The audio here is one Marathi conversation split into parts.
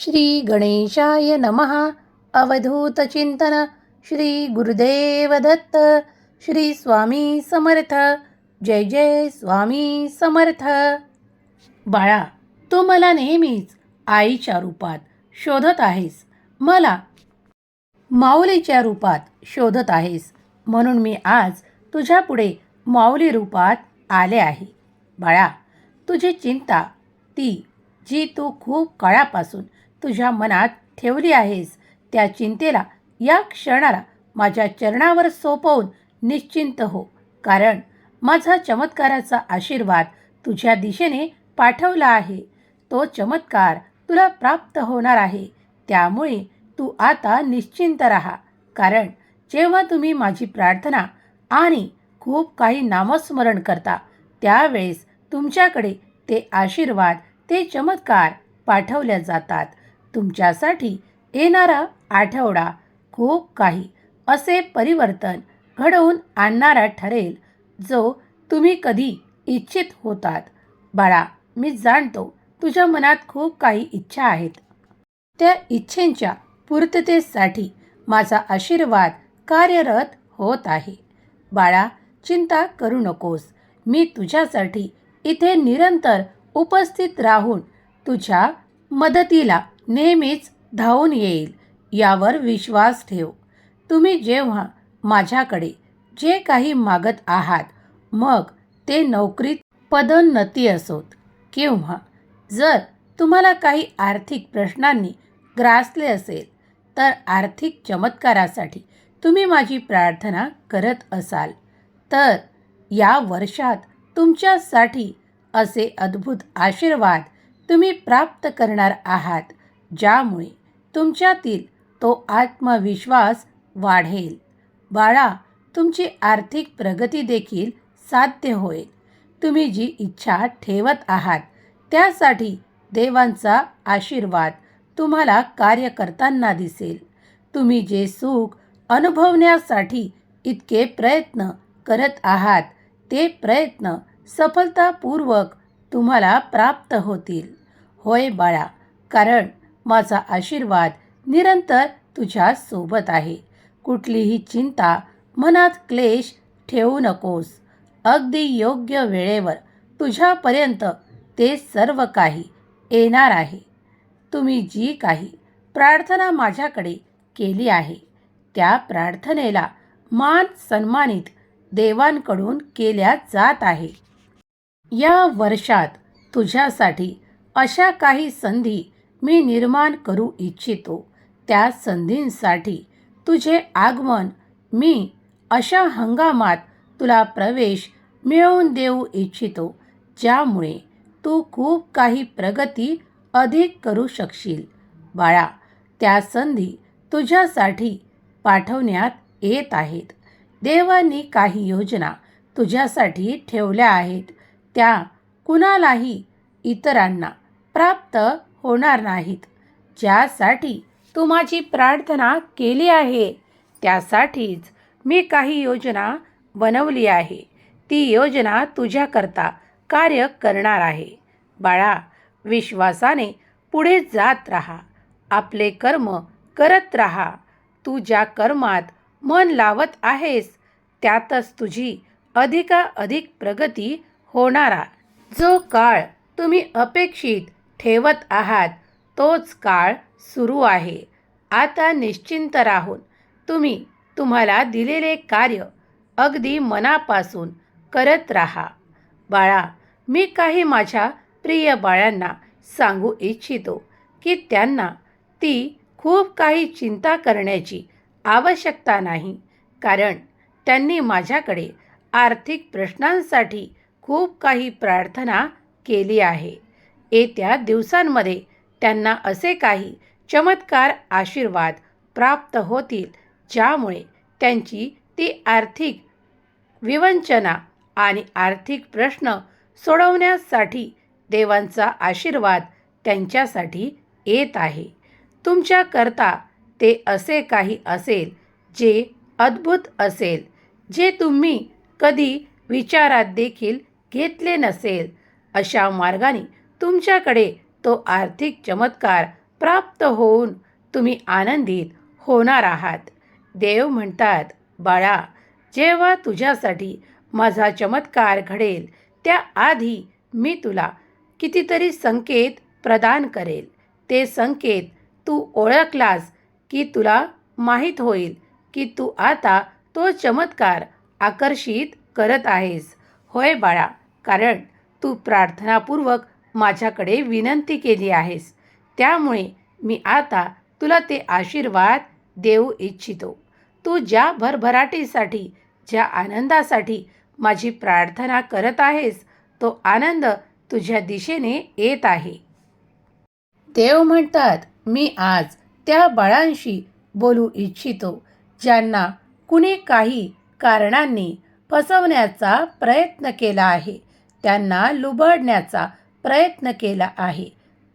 श्री गणेशाय नमः। अवधूतचिंतन श्री गुरुदेव दत्त श्री स्वामी समर्थ। जय जय स्वामी समर्थ। बाळा तू मला नेहमीच आईच्या रूपात शोधत आहेस. मला माऊलीच्या रूपात शोधत आहेस. म्हणून मी आज तुझ्यापुढे माऊली रूपात आले आहे. बाळा तुझी चिंता ती जी तू खूप काळापासून तुझ्या मनात ठेवली आहेस. त्या चिंतेला या क्षणाला माझ्या चरणावर सोपवून निश्चिंत हो. कारण माझा चमत्काराचा आशीर्वाद तुझ्या दिशेने पाठवला आहे. तो चमत्कार तुला प्राप्त होणार आहे. त्यामुळे तू आता निश्चिंत राहा. कारण जेव्हा तुम्ही माझी प्रार्थना आणि खूप काही नामस्मरण करता त्यावेळेस तुमच्याकडे ते आशीर्वाद ते चमत्कार पाठवल्या जातात. तुमच्यासाठी येणारा आठवडा खूप काही असे परिवर्तन घडवून आणणारा ठरेल जो तुम्ही कधी इच्छित होतात. बाळा मी जाणतो तुझ्या मनात खूप काही इच्छा आहेत. त्या इच्छेंच्या पूर्ततेसाठी माझा आशीर्वाद कार्यरत होत आहे. बाळा चिंता करू नकोस. मी तुझ्यासाठी इथे निरंतर उपस्थित राहून तुझ्या मदतीला नेहमीच धावून येईल यावर विश्वास ठेव. तुम्ही जेव्हा माझ्याकडे जे काही मागत आहात मग ते नोकरीत पदोन्नती असोत. किंवा जर तुम्हाला काही आर्थिक प्रश्नांनी ग्रासले असेल तर आर्थिक चमत्कारासाठी तुम्ही माझी प्रार्थना करत असाल. तर या वर्षात तुमच्यासाठी असे अद्भुत आशीर्वाद तुम्ही प्राप्त करणार आहात. ज्यामुळे तुमच्यातील तो आत्मविश्वास वाढेल. बाळा तुमची आर्थिक प्रगती देखील साध्य होईल. तुम्ही जी इच्छा ठेवत आहात त्यासाठी देवांचा आशीर्वाद तुम्हाला कार्य करताना दिसेल. तुम्ही जे सुख अनुभवण्यासाठी इतके प्रयत्न करत आहात ते प्रयत्न सफलतापूर्वक तुम्हाला प्राप्त होतील. होय बाळा कारण माझा आशीर्वाद निरंतर तुझ्या सोबत आहे. कुठलीही चिंता मनात क्लेश ठेवू नकोस. अगदी योग्य वेळेवर तुझ्यापर्यंत ते सर्व काही येणार आहे. तुम्ही जी काही प्रार्थना माझ्याकडे केली आहे त्या प्रार्थनेला मान सन्मानित देवांकडून केल्या जात आहे. या वर्षात तुझ्यासाठी अशा काही संधी मी निर्माण करू इच्छितो. त्या संधींसाठी तुझे आगमन मी अशा हंगामात तुला प्रवेश मिळवून देऊ इच्छितो ज्यामुळे तू खूप काही प्रगती अधिक करू शकशील. बाळा त्या संधी तुझ्यासाठी पाठवण्यात येत आहेत. देवांनी काही योजना तुझ्यासाठी ठेवल्या आहेत. त्या कुणालाही इतरांना प्राप्त होणार नाहीत. ज्यासाठी तू माझी प्रार्थना केली आहे त्यासाठीच मी काही योजना बनवली आहे. ती योजना तुझ्याकरता कार्य करणार आहे. बाळा विश्वासाने पुढे जात राहा. आपले कर्म करत राहा. तू ज्या कर्मात मन लावत आहेस त्यातच तुझी अधिकाधिक प्रगती होणारा जो काळ तुम्ही अपेक्षित ठेवत आहात तोच काळ सुरू आहे. आता निश्चिंत राहून तुम्ही तुम्हाला दिलेले कार्य अगदी मनापासून करत राहा. बाळा मी काही माझ्या प्रिय बाळांना सांगू इच्छितो की त्यांना ती खूप काही चिंता करण्याची आवश्यकता नाही कारण त्यांनी माझ्याकडे आर्थिक प्रश्नांसाठी खूप काही प्रार्थना केली आहे. येत्या दिवसांमध्ये त्यांना असे काही चमत्कार आशीर्वाद प्राप्त होतील ज्यामुळे त्यांची ती आर्थिक विवंचना आणि आर्थिक प्रश्न सोडवण्यासाठी देवांचा आशीर्वाद त्यांच्यासाठी येत आहे. तुमच्याकरता ते असे काही असेल जे अद्भुत असेल जे तुम्ही कधी विचारात देखील घेतले नसेल अशा मार्गाने तुमच्याकडे तो आर्थिक चमत्कार प्राप्त होऊन तुम्ही आनंदित होणार आहात. देव म्हणतात बाळा जेव्हा तुझ्यासाठी माझा चमत्कार घडेल त्याआधी मी तुला कितीतरी संकेत प्रदान करेल. ते संकेत तू ओळखलास की तुला माहीत होईल की तू आता तो चमत्कार आकर्षित करत आहेस. होय बाळा कारण तू प्रार्थनापूर्वक माझ्याकडे विनंती केली आहेस. त्यामुळे मी आता तुला ते आशीर्वाद देऊ इच्छितो. तू ज्या भरभराटीसाठी ज्या आनंदासाठी माझी प्रार्थना करत आहेस तो आनंद तुझ्या दिशेने येत आहे. देव म्हणतात मी आज त्या बाळांशी बोलू इच्छितो ज्यांना कुणी काही कारणांनी फसवण्याचा प्रयत्न केला आहे. त्यांना लुबडण्याचा प्रयत्न केला आहे.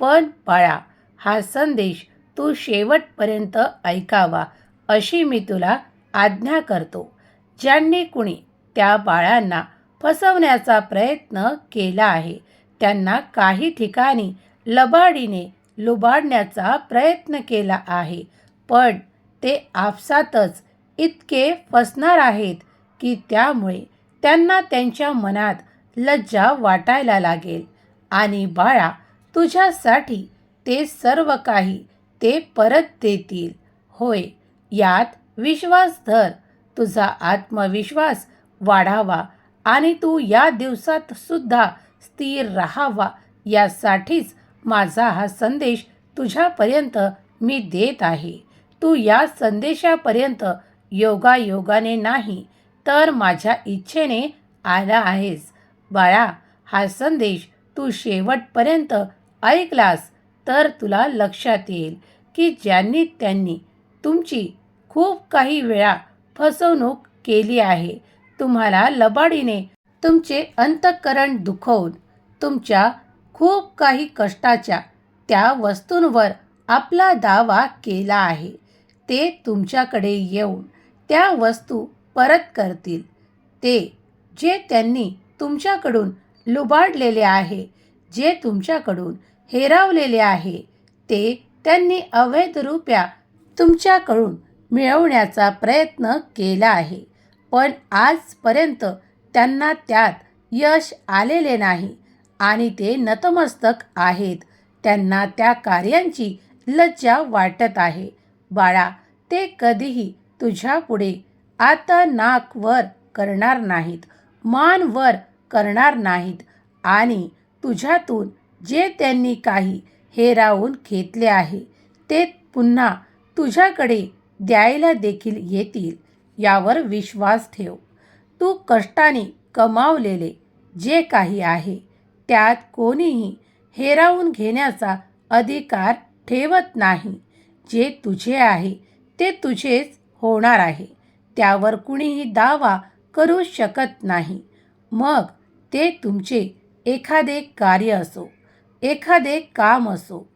पण बाळा हा संदेश तू शेवटपर्यंत ऐकावा अशी मी तुला आज्ञा करतो. ज्यांनी कुणी त्या बाळांना फसवण्याचा प्रयत्न केला आहे त्यांना काही ठिकाणी लबाडीने लुबाडण्याचा प्रयत्न केला आहे. पण ते आपसातच इतके फसणार आहेत की त्यामुळे त्यांना त्यांच्या मनात लज्जा वाटायला लागेल. आणि बाळा तुझ्यासाठी ते सर्व काही ते परत देतील. होय यात विश्वास धर. तुझा आत्मविश्वास वाढावा आणि तू या दिवसात सुद्धा स्थिर राहावा. यासाठीच माझा हा संदेश तुझ्यापर्यंत मी देत आहे. तू या संदेशापर्यंत योगायोगाने नाही तर माझ्या इच्छेने आला आहेस. बाळा हा संदेश तू शेवटपर्यंत ऐकलास तर तुला लक्षात येईल की ज्यांनी त्यांनी तुमची खूप काही वेळा फसवणूक केली आहे तुम्हाला लबाडीने तुमचे अंतःकरण दुखवून तुमच्या खूप काही कष्टाच्या त्या वस्तूंवर आपला दावा केला आहे. ते तुमच्याकडे येऊन त्या वस्तू परत करतील. ते जे त्यांनी तुमच्याकडून लुबाडलेले आहे जे तुमच्याकडून हेरावलेले आहे ते त्यांनी अवैधरूप्या तुमच्याकडून मिळवण्याचा प्रयत्न केला आहे. पण आजपर्यंत त्यांना त्यात यश आलेले नाही आणि ते नतमस्तक आहेत. त्यांना त्या कार्यांची लज्जा वाटत आहे. बाळा ते कधीही तुझ्यापुढे आता नाक वर करणार नाहीत. मान वर करणार नाहीत. आणि तुझ्यातून जे त्यांनी काही हेरावून घेतले आहे ते पुन्हा तुझ्याकडे द्यायला देखील येतील यावर विश्वास ठेव. तू कष्टाने कमावलेले जे काही आहे त्यात कोणीही हेरावून घेण्याचा अधिकार ठेवत नाही. जे तुझे आहे ते तुझेच होणार आहे. त्यावर कुणीही दावा करू शकत नाही. मग ते तुमचे एखादे कार्य असो एखादे काम असो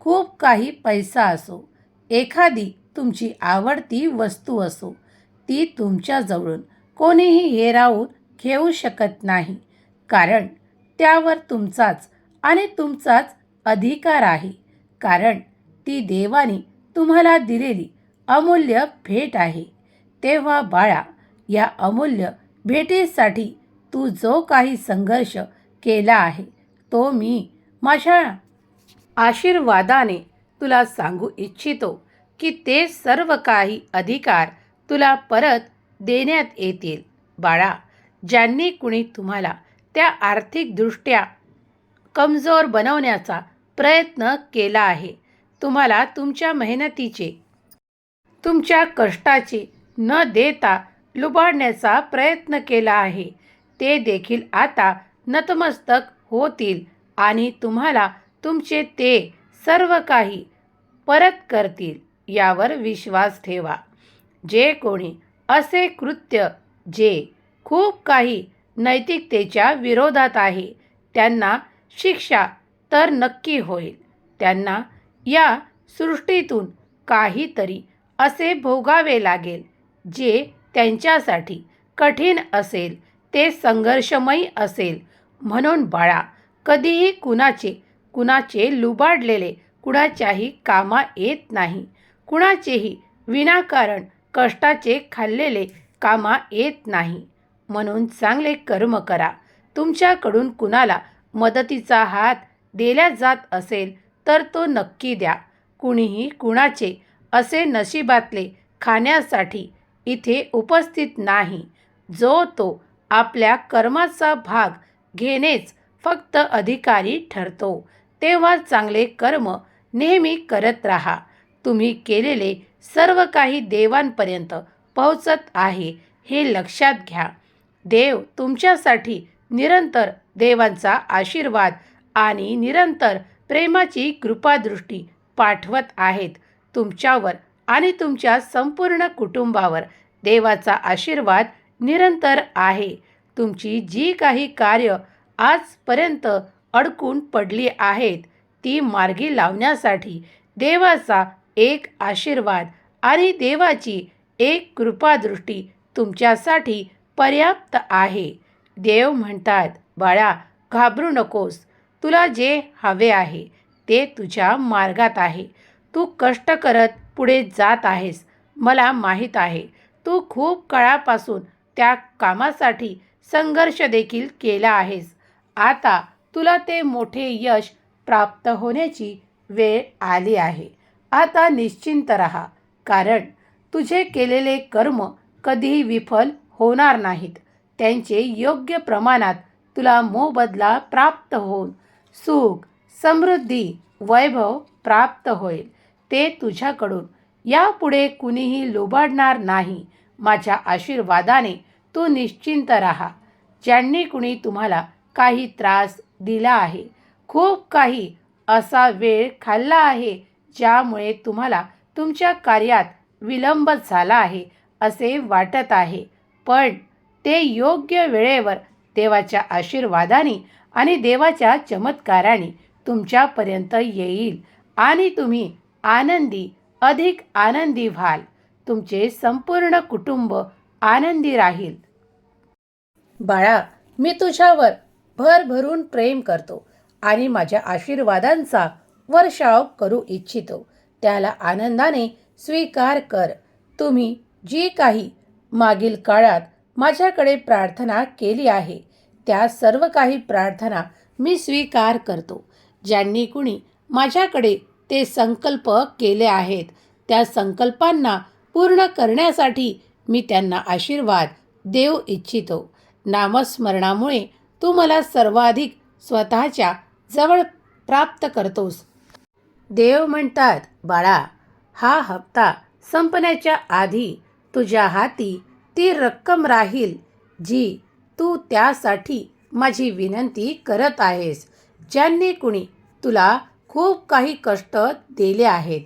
खूप काही पैसा असो एखादी तुमची आवडती वस्तू असो ती तुमच्याजवळून कोणीही हेरावून घेऊ शकत नाही. कारण त्यावर तुमचाच आणि तुमचाच अधिकार आहे. कारण ती देवाने तुम्हाला दिलेली अमूल्य भेट आहे. तेव्हा बाळा या अमूल्य भेटीसाठी तू जो काही संघर्ष केला आहे तो मी माझ्या आशीर्वादाने तुला सांगू इच्छितो की ते सर्व काही अधिकार तुला परत देण्यात येतील. बाळा ज्यांनी कुणी तुम्हाला त्या आर्थिकदृष्ट्या कमजोर बनवण्याचा प्रयत्न केला आहे तुम्हाला तुमच्या मेहनतीचे तुमच्या कष्टाचे न देता लुबाडण्याचा प्रयत्न केला आहे. ते देखील आता नतमस्तक होतील आणि तुम्हाला तुमचे ते सर्व काही परत करतील यावर विश्वास ठेवा. जे कोणी असे कृत्य जे खूप काही नैतिकतेच्या विरोधात आहे त्यांना शिक्षा तर नक्की होईल. त्यांना या सृष्टीतून काहीतरी असे भोगावे लागेल जे त्यांच्यासाठी कठीण असेल. ते संघर्षमयी असेल. म्हणून बाळा कधीही कुणाचे कुणाचे लुबाडलेले कुणाच्याही कामा येत नाही. कुणाचेही विनाकारण कष्टाचे खाल्लेले कामा येत नाही. म्हणून चांगले कर्म करा. तुमच्याकडून कुणाला मदतीचा हात दिला जात असेल तर तो नक्की द्या. कुणीही कुणाचे असे नशिबातले खाण्यासाठी इथे उपस्थित नाही. जो तो आपल्या कर्माचा भाग घेणेच फक्त अधिकारी ठरतो. तेव्हा चांगले कर्म नेहमी करत राहा. तुम्ही केलेले सर्व काही देवांपर्यंत पोहोचत आहे हे लक्षात घ्या. देव तुमच्यासाठी निरंतर देवांचा आशीर्वाद आणि निरंतर प्रेमाची कृपादृष्टी पाठवत आहेत. तुमच्यावर आणि तुमच्या संपूर्ण कुटुंबावर देवाचा आशीर्वाद निरंतर आहे. तुमची जी काही कार्य आजपर्यंत अडकून पडली आहेत ती मार्गी लावण्यासाठी देवाचा एक आशीर्वाद आणि देवाची एक कृपादृष्टी तुमच्यासाठी पर्याप्त आहे. देव म्हणतात बाळा घाबरू नकोस. तुला जे हवे आहे ते तुझ्या मार्गात आहे. तू कष्ट करत पुढे जात आहेस. मला माहीत आहे तू खूप काळापासून त्या कामासाठी संघर्ष देखील केला आहेस. आता तुला ते मोठे यश प्राप्त होण्याची वेळ आली आहे. आता निश्चिंत रहा कारण तुझे केलेले कर्म कधीही विफल होणार नाहीत. त्यांचे योग्य प्रमाणात तुला मोबदला प्राप्त होऊन सुख समृद्धी वैभव प्राप्त होईल. ते तुझ्याकडून. यापुढे कुणीही लोबाडणार नाही. माझ्या आशीर्वादाने तू निश्चिंत राहा. ज्यांनी कुणी तुम्हाला काही त्रास दिला आहे खूप काही असा वेळ खाल्ला आहे ज्यामुळे तुम्हाला तुमच्या कार्यात विलंब झाला आहे असे वाटत आहे. पण ते योग्य वेळेवर देवाच्या आशीर्वादाने आणि देवाच्या चमत्काराने तुमच्यापर्यंत येईल आणि तुम्ही आनंदी अधिक आनंदी व्हाल. तुमचे संपूर्ण कुटुंब आनंदी राहील. बाळा मी तुझ्यावर भरभरून प्रेम करतो आणि माझ्या आशीर्वादांचा वर्षाव करू इच्छितो. त्याला आनंदाने स्वीकार कर. तुम्ही जी काही मागील काळात माझ्याकडे प्रार्थना केली आहे त्या सर्व काही प्रार्थना मी स्वीकार करतो. ज्यांनी कुणी माझ्याकडे ते संकल्प केले आहेत त्या संकल्पांना पूर्ण करण्यासाठी मी त्यांना आशीर्वाद देऊ इच्छितो. नामस्मरणामुळे तू मला सर्वाधिक स्वतःच्या जवळ प्राप्त करतोस. देव म्हणतात बाळा हा हप्ता संपण्याच्या आधी तुझ्या हाती ती रक्कम राहील जी तू त्यासाठी माझी विनंती करत आहेस ज्यांनी कुणी तुला खूप काही कष्ट दिले आहेत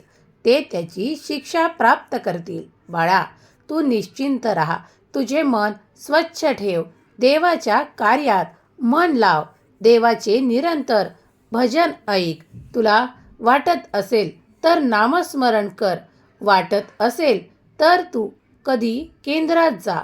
ते त्याची शिक्षा प्राप्त करतील. बाळा तू निश्चिंत राहा. तुझे मन स्वच्छ ठेव. देवाच्या कार्यात मन लाव. देवाचे निरंतर भजन ऐक. तुला वाटत असेल तर नामस्मरण कर. वाटत असेल तर तू कधी केंद्रात जा.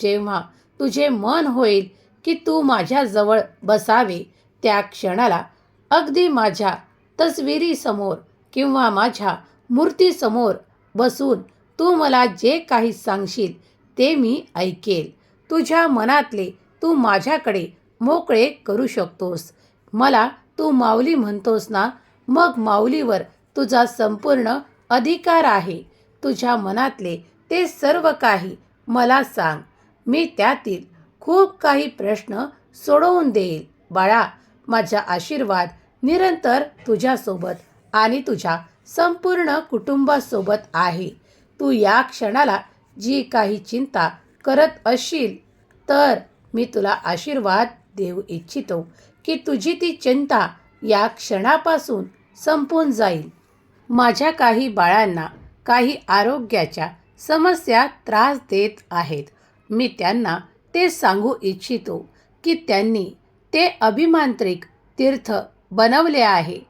जेव्हा तुझे मन होईल की तू माझ्याजवळ बसावे त्या क्षणाला अगदी माझ्या तस्विरीसमोर किंवा माझ्या मूर्तीसमोर बसून तू मला जे काही सांगशील ते मी ऐकेल. तुझ्या मनातले तू माझ्याकडे मोकळे करू शकतोस. मला तू माऊली म्हणतोस ना मग माऊलीवर तुझा संपूर्ण अधिकार आहे. तुझ्या मनातले ते सर्व काही मला सांग. मी त्यातील खूप काही प्रश्न सोडवून देईल. बाळा माझा आशीर्वाद निरंतर तुझ्यासोबत आणि तुझ्या संपूर्ण कुटुंबासोबत आहे. तू या क्षणाला जी काही चिंता करत असशील तर मी तुला आशीर्वाद देऊ इच्छितो की तुझी ती चिंता या क्षणापासून संपून जाईल. माझ्या काही बाळांना काही आरोग्याच्या समस्या त्रास देत आहेत. मी त्यांना ते सांगू इच्छितो की त्यांनी ते अभिमांत्रिक तीर्थ बनवले आहे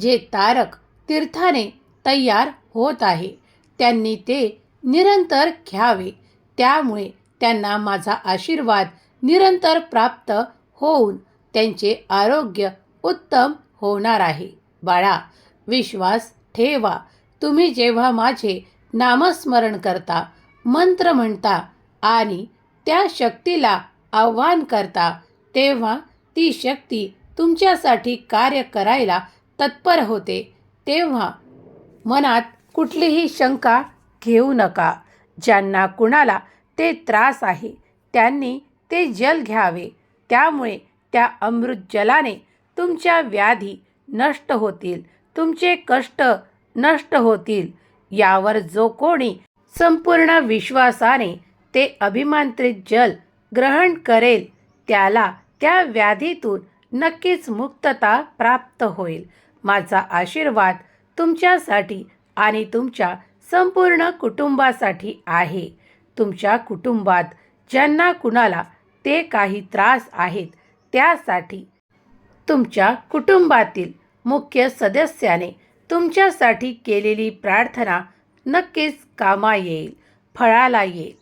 जे तारक तीर्थाने तयार होत आहे. त्यांनी ते निरंतर घ्यावे. त्यामुळे त्यांना माझा आशीर्वाद निरंतर प्राप्त होऊन त्यांचे आरोग्य उत्तम होणार आहे. बाळा विश्वास ठेवा. तुम्ही जेव्हा माझे नामस्मरण करता मंत्र म्हणता आणि त्या शक्तीला आव्हान करता तेव्हा ती शक्ती तुमच्यासाठी कार्य करायला तत्पर होते. तेव्हा मनात कुठलीही शंका घेऊ नका. ज्यांना कुणाला ते त्रास आहे त्यांनी ते जल घ्यावे. त्यामुळे त्या अमृत जलाने तुमच्या व्याधी नष्ट होतील तुमचे कष्ट नष्ट होतील. यावर जो कोणी संपूर्ण विश्वासाने ते अभिमांत्रित जल ग्रहण करेल त्याला त्या व्याधीतून नक्कीच मुक्तता प्राप्त होईल. माझा आशीर्वाद तुमच्यासाठी आणि तुमच्या संपूर्ण कुटुंबासाठी आहे. तुमच्या कुटुंबात ज्यांना कुणाला ते काही त्रास आहेत त्यासाठी तुमच्या कुटुंबातील मुख्य सदस्याने तुमच्यासाठी केलेली प्रार्थना नक्कीच कामा येईल फळाला येईल.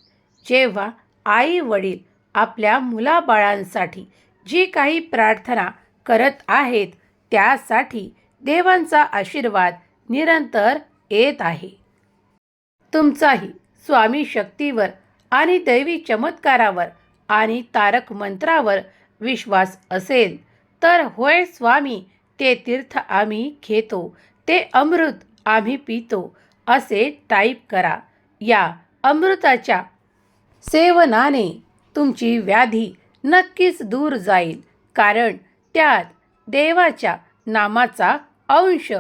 जेव्हा आई वडील आपल्या मुलाबाळांसाठी जी काही प्रार्थना करत आहेत त्यासाठी देवांचा आशीर्वाद निरंतर येत आहे. तुमचाही स्वामी शक्तीवर आणि दैवी चमत्कारावर आणि तारक मंत्रावर विश्वास असेल तर होय स्वामी ते तीर्थ आम्ही घेतो ते अमृत आम्ही पितो असे टाईप करा. या अमृताच्या सेवनाने तुमची व्याधी नक्कीच दूर जाईल कारण त्यात देवाच्या नामाचा अंश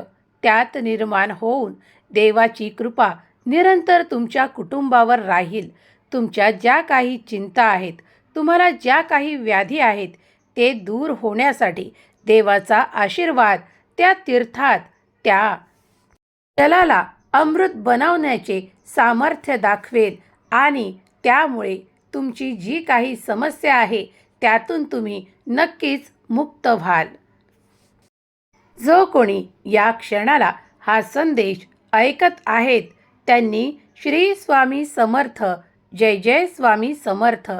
त्यात निर्माण होऊन देवाची कृपा निरंतर तुमच्या कुटुंबावर राहील. तुमच्या ज्या काही चिंता आहेत तुम्हाला ज्या काही व्याधी आहेत ते दूर होण्यासाठी देवाचा आशीर्वाद त्या तीर्थात त्या जलाला अमृत बनवण्याचे सामर्थ्य दाखवेल आणि त्यामुळे तुमची जी काही समस्या आहे त्यातून तुम्ही नक्कीच मुक्त व्हाल. जो कोणी या क्षणाला हा संदेश ऐकत आहेत. त्यांनी श्री स्वामी समर्थ जय जय स्वामी समर्थ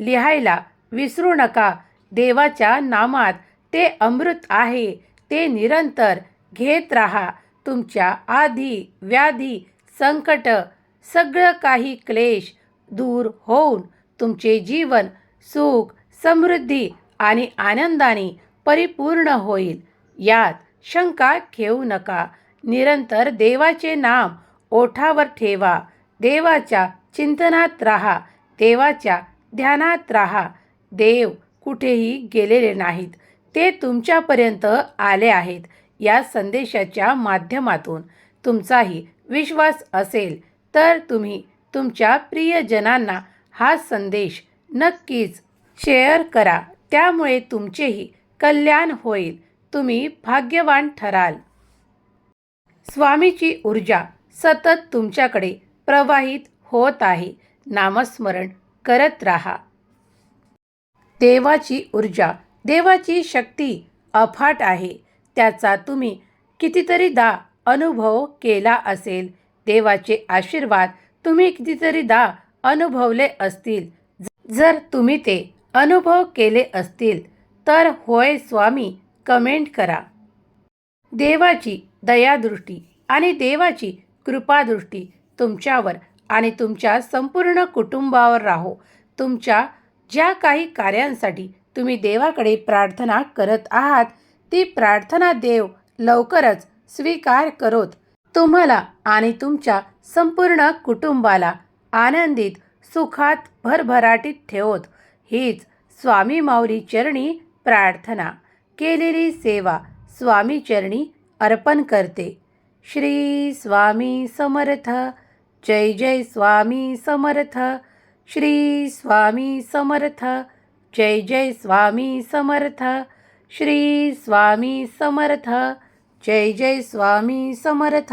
लिहायला विसरू नका. देवाच्या नामात ते अमृत आहे. ते निरंतर घेत राहा. तुमच्या आधी व्याधी संकट सगळं काही क्लेश दूर होऊन तुमचे जीवन सुख समृद्धी आणि आनंदाने परिपूर्ण होईल. यात शंका घेऊ नका. निरंतर देवाचे नाम ओठावर ठेवा. देवाच्या चिंतनात राहा. देवाच्या ध्यानात राहा. देव कुठेही गेलेले नाहीत. ते तुमच्यापर्यंत आले आहेत. या संदेशाच्या माध्यमातून तुमचाही विश्वास असेल तर तुम्ही तुमच्या प्रियजनांना हा संदेश नक्कीच शेअर करा. त्यामुळे तुमचेही कल्याण होईल. तुम्ही भाग्यवान ठराल. स्वामीची ऊर्जा सतत तुमच्याकडे प्रवाहित होत आहे. नामस्मरण करत राहा. देवाची ऊर्जा देवाची शक्ती अफाट आहे. त्याचा तुम्ही कितीतरीदा अनुभव केला असेल. देवाचे आशीर्वाद तुम्ही कितीतरीदा अनुभवले असतील. जर तुम्ही ते अनुभव केले असतील तर होय स्वामी कमेंट करा. देवाची दयादृष्टी आणि देवाची कृपादृष्टी तुमच्यावर आणि तुमच्या संपूर्ण कुटुंबावर राहो. तुमच्या ज्या काही कार्यांसाठी तुम्ही देवाकडे प्रार्थना करत आहात ती प्रार्थना देव लवकरच स्वीकार करोत. तुम्हाला आणि तुमच्या संपूर्ण कुटुंबाला आनंदित सुखात भरभराटीत ठेवत. हीच स्वामी माऊली चरणी प्रार्थना. केलेली सेवा स्वामी चरणी अर्पण करते. श्री स्वामी समर्थ जय जय स्वामी समर्थ श्री स्वामी समर्थ जय जय स्वामी समर्थ श्री स्वामी समर्थ जय जय स्वामी समर्थ.